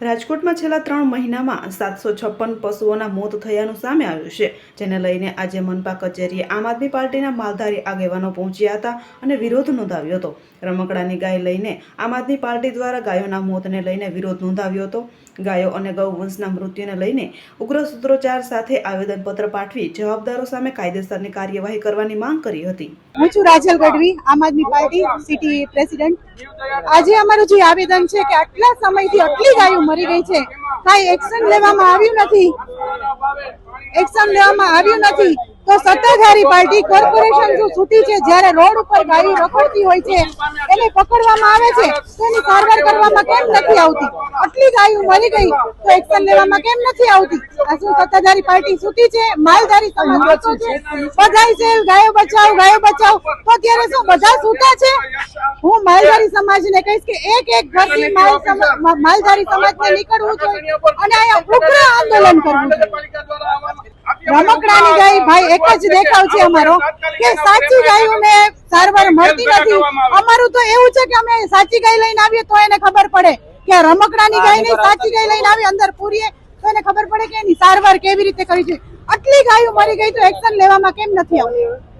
રાજકોટમાં છેલ્લા ત્રણ મહિનામાં સાતસો છપ્પન પશુઓના મોત થયાનું સામે આવ્યું છે, જેને લઈને આજે મનપા કચેરીએ આમ આદમી પાર્ટીના માલધારી આગેવાનો પહોંચ્યા હતા અને વિરોધ નોંધાવ્યો હતો. રમકડાની ગાય લઈને આમ આદમી પાર્ટી દ્વારા ગાયોના મોતને લઈને વિરોધ નોંધાવ્યો હતો. ગાયો અને ગૌવંશના મૃત્યુને લઈને ઉગ્ર સૂત્રોચ્ચાર સાથે આવેદનપત્ર પાઠવી જવાબદારો સામે કાયદેસરની કાર્યવાહી કરવાની માંગ કરી હતી. હું છું રાજલ ગઢવી, આમ આદમી પાર્ટી સિટી પ્રેસિડેન્ટ. આજે અમારું જે આવેદન છે કે આટલા સમયથી આટલી ગાયો મરી ગઈ છે. કાંઈ એક્શન લેવામાં આવ્યું નથી. એક્શન લેવામાં આવ્યું નથી. તો સત્તાધારી પાર્ટી કોર્પોરેશન સૂતી છે, જ્યારે રોડ ઉપર ગાડી રખડતી હોય છે, એને પકડવામાં આવે છે તેની સારવાર કરવામાં કેમ નથી આવતી? આટલી ગાયો મરી ગઈ, તો એક્શન લેવામાં કેમ નથી આવતી? આ સત્તાધારી પાર્ટી છૂટી છે? માલધારી સમાજ છે? બધાય છે, ગાયો બચાવ ગાયો બચાવ. તો અત્યારે શું, બધા સૂતા છે? હું માલધારી સમાજને કહીશ કે એક એક ઘરથી માલધારી સમાજને નીકળવું જોઈએ અને અહીંયા ઉગ્ર આંદોલન કરવું જોઈએ. રમકડાની ગાય ભાઈ એક જ દેખાવ છે અમારો. કે સાચી ગાયોને સારવાર મળતી નથી. અમારું તો એવું છે કે અમે સાચી ગાય લઈને આવીએ તો એને ખબર પડે કે રમકડાની ગાય નહીં સાચી ગાય લઈને આવીએ અંદર પૂરીએ તો એને ખબર પડે કે એની સારવાર કેવી રીતે કરી છે. આટલી ગાયો મરી ગઈ તો એક્શન લેવામાં કેમ નથી આવતી?